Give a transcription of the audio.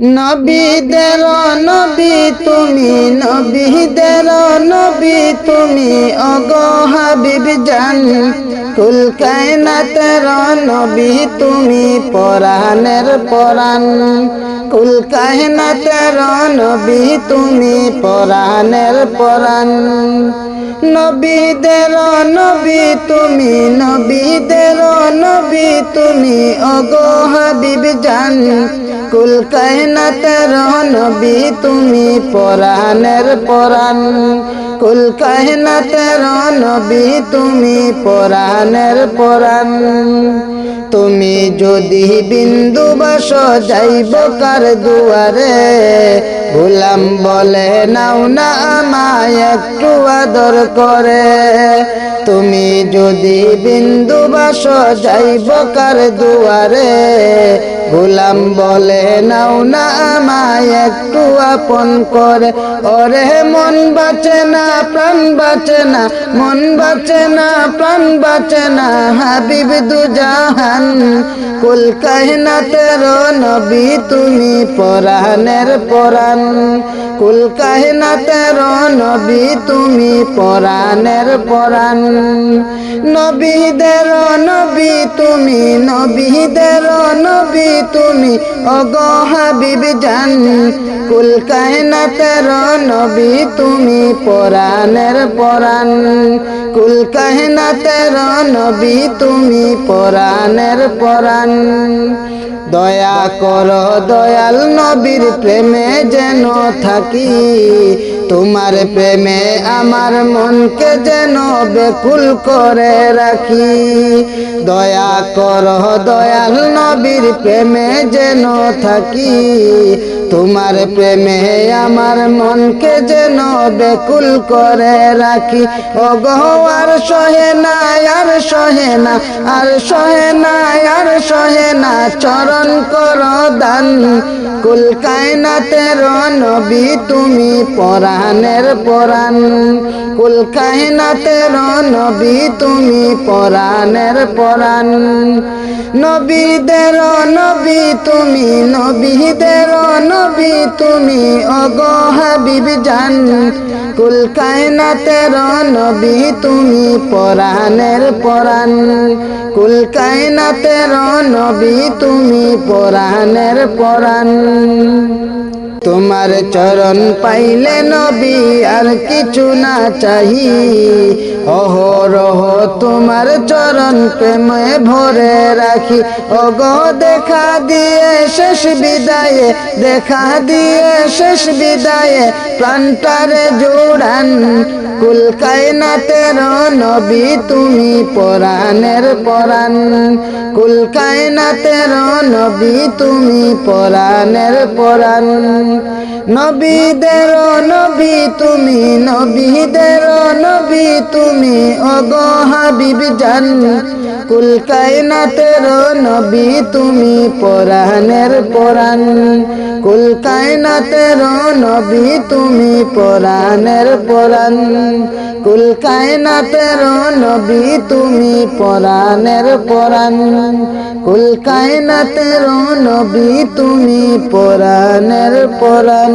নবীদের নবী তুমি, নবীদের নবী তুমি, অগ হাবিব জান। কুল কায়নাতের নবী তুমি, পরাণের পরাণ। কুল কায়নাতের নবী তুমি, পরাণের পরাণ। নবীদের নবী তুমি, নবীদের নবী তুমি, অগো হাবিব জান। কুল কায়নাতের নবী তুমি পরাণের পরাণ। কুল কায়নাতের নবী তুমি পরাণের পরাণ। তুমি যদি বিন্দু বাস যাইব কার দুয়ারে গোলাম বলে, নাও না আমায় একটু আদর করে। তুমি যদি বিন্দু বাস যাইব কার দুয়ারে, গোলাম বলে, নাও না আমায় একটু আপন করে। ওরে মন বাঁচে না, প্রাণ বাঁচে না, মন বাঁচে না, প্রাণ বাঁচে না, হাবিব দু জাহান কুল কাহিনাতের নবী তুমি পরাণের পরাণ। কুল কাহিনাতের নবী তুমি পরাণের পরাণ। নবীদের নবী তুমি, নবীদের নবী তুমি অগ হাবিব জান। কুল কাহিনাতের নবী তুমি পরাণের পরাণ। কুল কাহিনাতের নবী তুমি পরাণের পরাণ। দয়া কর দয়াল নবীর প্রেমে যেন থাকি, তোমার প্রেমে আমার মনকে যেন বেকুল করে রাখি। দয়া কর, দয়াল নবীর প্রেমে যেন থাকি, তোমার প্রেমে আমার মনকে যেন বেকুল করে রাখি। আর সহে না সহে না, আর সহে না, আর সহে চরণ কর দান। কুল নবী তুমি পরাণের পরাণ। কুল কায়নাতের নবী তুমি পরাণের পরাণ। নবীদের নবী তুমি, নবীদের নবী তুমি অগ হাবিব জান কুল কায়নাতের নবী তুমি পরাণের পরাণ। কুল কায়নাতের নবী তুমি পরাণের পরাণ। তোমার চরণ পাইলে নবী আর কিছু না চাহি। অহরহ তোমার চরণ প্রেমে ভরে রাখি। অগ দেখা দিয়ে শেষ বিদায়ে, দেখা দিয়ে শেষ বিদায়ে প্রাণটারে জোড়ান। কুল কায়নাতের নবী তুমি পরাণের পরাণ। কুল কায়নাতের নবী তুমি পরাণের পরাণ। নবীদের নবী তুমি, নবীদের নবী তুমি অগহাবিব জান। কুল কায়নাতের নবী তুমি পরাণের পরাণ। কুল কায়নাতের নবী তুমি পরাণের পরাণ। কুল কায়নাতের নবী তুমি পরাণের পরাণ। কুল কায়নাতের নবী তুমি পরাণের পরাণ।